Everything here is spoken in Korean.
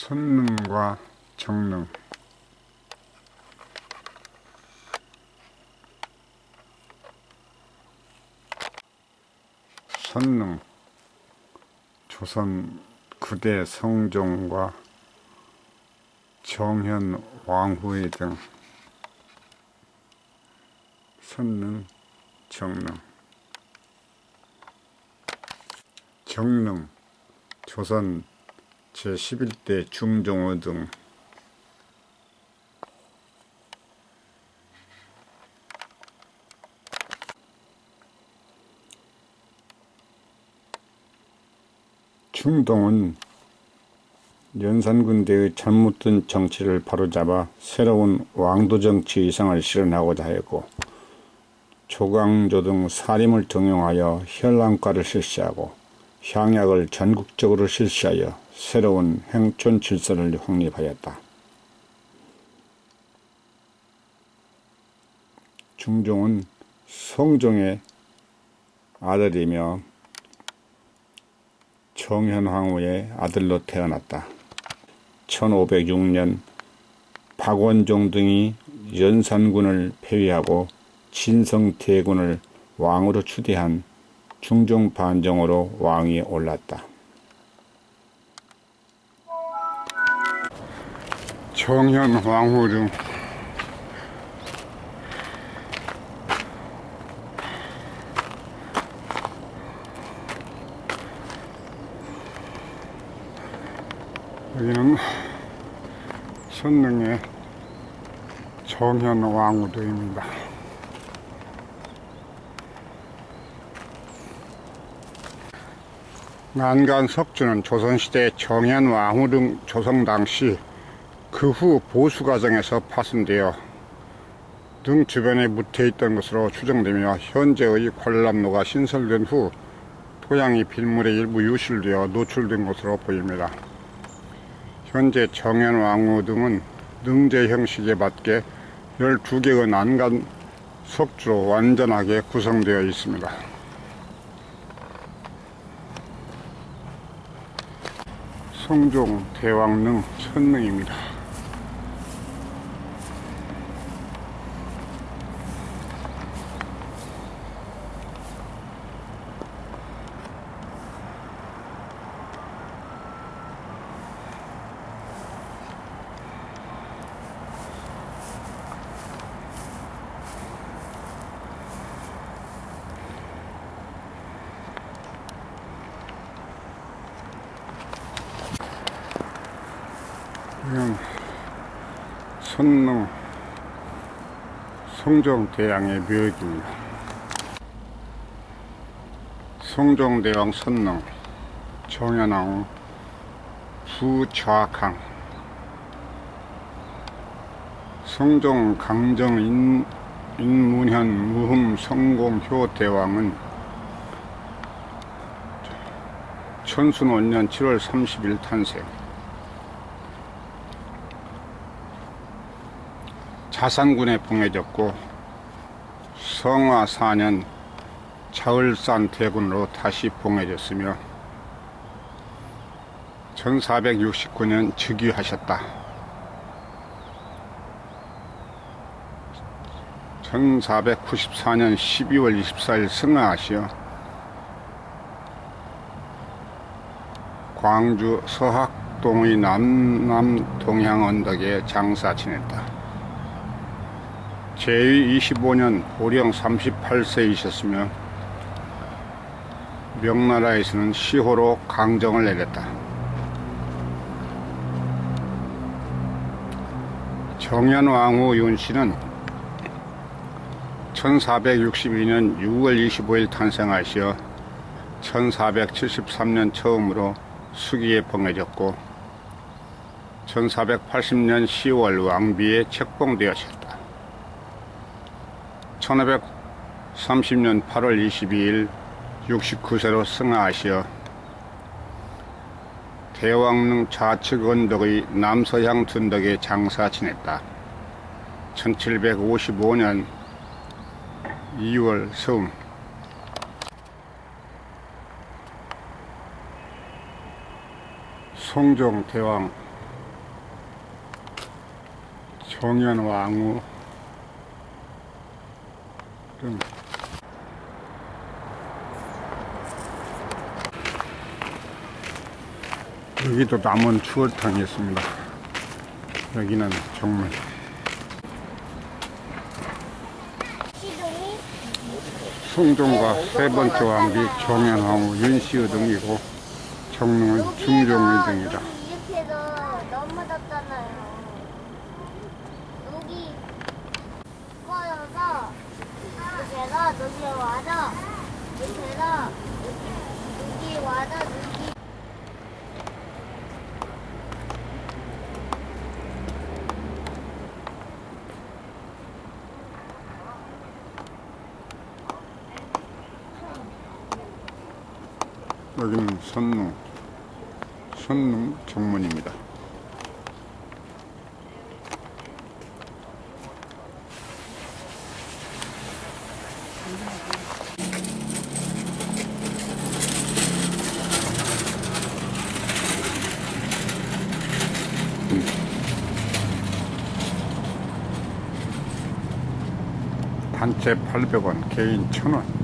선능과 정능. 선능. 조선 구대 성종과 정현 왕후의 등. 선능 정능. 정능. 조선 제11대 중종호 등. 중동은 연산군대의 잘못된 정치를 바로잡아 새로운 왕도 정치 이상을 실현하고자 하였고 조광조 등 사림을 등용하여 혈랑과를 실시하고 향약을 전국적으로 실시하여 새로운 행촌 질서를 확립하였다. 중종은 성종의 아들이며 정현황후의 아들로 태어났다. 1506년 박원종 등이 연산군을 폐위하고 진성대군을 왕으로 추대한 중종 반정으로 왕위에 올랐다. 정현 왕후 등 여기는 선릉의 정현 왕후도입니다. 난간 석주는 조선시대 정현 왕후 등 조성 당시 그 후 보수 과정에서 파손되어 등 주변에 묻혀있던 것으로 추정되며 현재의 관람로가 신설된 후 토양이 빗물에 일부 유실되어 노출된 것으로 보입니다. 현재 정현 왕후 등은 능제 형식에 맞게 12개의 난간 석주로 완전하게 구성되어 있습니다. 성종 대왕릉 천릉입니다. 이건 선릉 성종대왕의 묘역입니다. 성종대왕 선릉 정현왕 부좌강 성종 강정 인, 인문현 무흠 성공효 대왕은 천순 5년 7월 30일 탄생 자산군에 봉해졌고 성화 4년 차을산 대군으로 다시 봉해졌으며 1469년 즉위하셨다. 1494년 12월 24일 승하하시어 광주 서학동의 남남 동향 언덕에 장사 지냈다. 제2 25년 고령 38세이셨으며 명나라에서는 시호로 강정을 내렸다. 정현왕후 윤씨는 1462년 6월 25일 탄생하시어 1473년 처음으로 수기에 봉해졌고 1480년 10월 왕비에 책봉되었다. 1530년 8월 22일 69세로 승하하시어 대왕릉 좌측 언덕의 남서향 둔덕에 장사 지냈다. 1755년 2월 서음 성종 대왕 정연왕후 등 여기도 남원 추어탕이 있습니다. 여기는 정말 송종과 세 번째 왕비 정연왕후 윤시우 등이고 정릉은 중종의 등이다. 여기 이렇게 해서 넘어졌잖아요. 여기 꺼여서 제가 여기 와서 제가 여기 와서 여기 여기는 선릉, 선릉 정문입니다. 단체 800원, 개인 1000원.